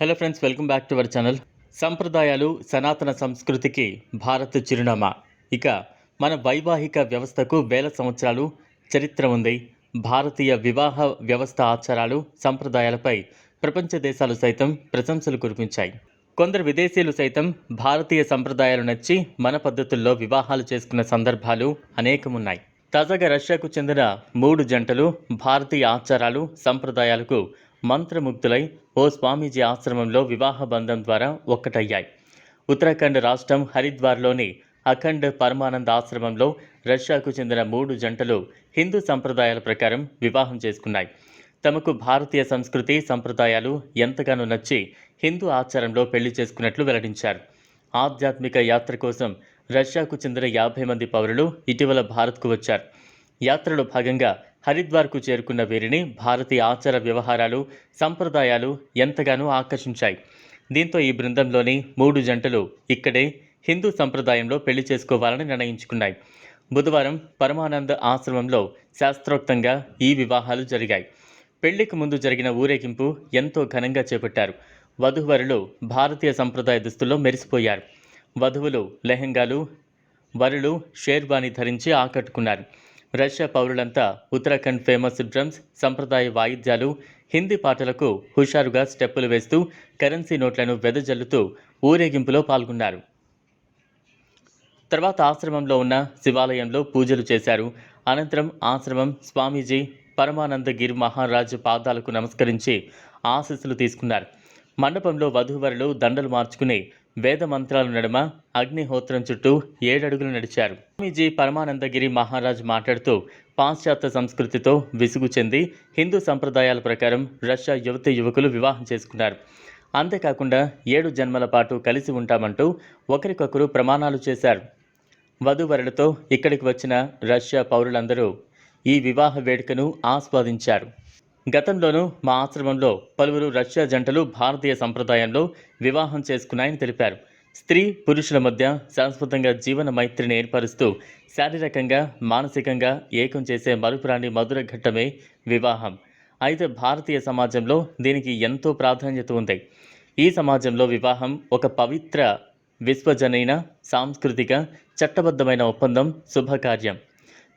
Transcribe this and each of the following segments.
Hello friends welcome back to our channel సంప్రదాయాలు సనాతన సంస్కృతికి భారత్ చిరునామా. ఇక మన వైవాహిక వ్యవస్థకు వేల సంవత్సరాలు చరిత్ర ఉంది. భారతీయ వివాహ వ్యవస్థ ఆచారాలు సంప్రదాయాలపై ప్రపంచ దేశాలు సైతం ప్రశంసలు కురిపించాయి. కొందరు విదేశీయులు సైతం భారతీయ సంప్రదాయాలు నచ్చి మన పద్ధతుల్లో వివాహాలు చేసుకున్న సందర్భాలు అనేకమున్నాయి. తాజాగా రష్యాకు చెందిన మూడు జంటలు భారతీయ ఆచారాలు సంప్రదాయాలకు మంత్రముగ్ధులై ఓ స్వామీజీ ఆశ్రమంలో వివాహ బంధం ద్వారా ఒక్కటయ్యాయి. ఉత్తరాఖండ్ రాష్ట్రం హరిద్వార్లోని అఖండ్ పరమానంద ఆశ్రమంలో రష్యాకు చెందిన మూడు జంటలు హిందూ సంప్రదాయాల ప్రకారం వివాహం చేసుకున్నాయి. తమకు భారతీయ సంస్కృతి సంప్రదాయాలు ఎంతగానో నచ్చి హిందూ ఆచారంలో పెళ్ళి చేసుకున్నట్లు వెల్లడించారు. ఆధ్యాత్మిక యాత్ర కోసం రష్యాకు చెందిన యాభై మంది పౌరులు ఇటీవల భారత్కు వచ్చారు. యాత్రలో భాగంగా హరిద్వార్కు చేరుకున్న వీరిని భారతీయ ఆచార వ్యవహారాలు సంప్రదాయాలు ఎంతగానో ఆకర్షించాయి. దీంతో ఈ బృందంలోని మూడు జంటలు ఇక్కడే హిందూ సంప్రదాయంలో పెళ్ళి చేసుకోవాలని నిర్ణయించుకున్నాయి. బుధవారం పరమానంద ఆశ్రమంలో శాస్త్రోక్తంగా ఈ వివాహాలు జరిగాయి. పెళ్ళికి ముందు జరిగిన ఊరేగింపు ఎంతో ఘనంగా చేపట్టారు. వధువరులు భారతీయ సంప్రదాయ దుస్తుల్లో మెరిసిపోయారు. వధువులు లెహంగాలు వరులు షేర్వాణి ధరించి ఆకట్టుకున్నారు. రష్యా పౌరులంతా ఉత్తరాఖండ్ ఫేమస్ డ్రమ్స్ సంప్రదాయ వాయిద్యాలు హిందీ పాటలకు హుషారుగా స్టెప్పులు వేస్తూ కరెన్సీ నోట్లను వెదజల్లుతూ ఊరేగింపులో పాల్గొన్నారు. తర్వాత ఆశ్రమంలో ఉన్న శివాలయంలో పూజలు చేశారు. అనంతరం ఆశ్రమం స్వామీజీ పరమానంద గిరి మహారాజ్ పాదాలకు నమస్కరించి ఆశీస్సులు తీసుకున్నారు. మండపంలో వధూవరులు దండలు మార్చుకుని వేద మంత్రాల నడుమ అగ్నిహోత్రం చుట్టూ ఏడడుగులు నడిచారు. స్వామీజీ పరమానందగిరి మహారాజ్ మాట్లాడుతూ పాశ్చాత్య సంస్కృతితో విసుగు చెంది హిందూ సంప్రదాయాల ప్రకారం రష్యా యువతి యువకులు వివాహం చేసుకున్నారు. అంతేకాకుండా ఏడు జన్మల పాటు కలిసి ఉంటామంటూ ఒకరికొకరు ప్రమాణాలు చేశారు. వధూవరులతో ఇక్కడికి వచ్చిన రష్యా పౌరులందరూ ఈ వివాహ వేడుకను ఆస్వాదించారు. గతంలోనూ మా ఆశ్రమంలో పలువురు రష్యా జంటలు భారతీయ సంప్రదాయంలో వివాహం చేసుకున్నాయని తెలిపారు. స్త్రీ పురుషుల మధ్య శాశ్వతంగా జీవన మైత్రిని ఏర్పరుస్తూ శారీరకంగా మానసికంగా ఏకం చేసే మరుపురాని మధుర ఘట్టమే వివాహం. అయితే భారతీయ సమాజంలో దీనికి ఎంతో ప్రాధాన్యత ఉంది. ఈ సమాజంలో వివాహం ఒక పవిత్ర విశ్వజనైన సాంస్కృతిక చట్టబద్ధమైన ఒప్పందం శుభకార్యం.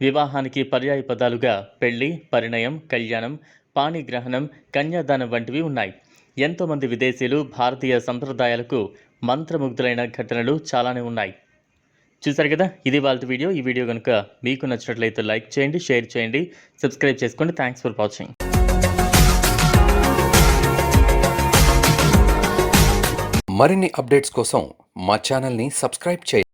వివాహానికి పర్యాయ పదాలుగా పెళ్ళి పరిణయం కళ్యాణం పాణిగ్రహణం కన్యాదానం వంటివి ఉన్నాయి. ఎంతోమంది విదేశీయులు భారతీయ సంప్రదాయాలకు మంత్రముగ్ధులైన ఘటనలు చాలానే ఉన్నాయి. చూసారు కదా? ఇది వాళ్ళ వీడియో. ఈ వీడియో కనుక మీకు నచ్చినట్లయితే లైక్ చేయండి షేర్ చేయండి సబ్స్క్రైబ్ చేసుకోండి. థ్యాంక్స్ ఫర్ వాచింగ్ మరిన్ని అప్డేట్స్ కోసం మా ఛానల్ని సబ్స్క్రైబ్ చేయండి.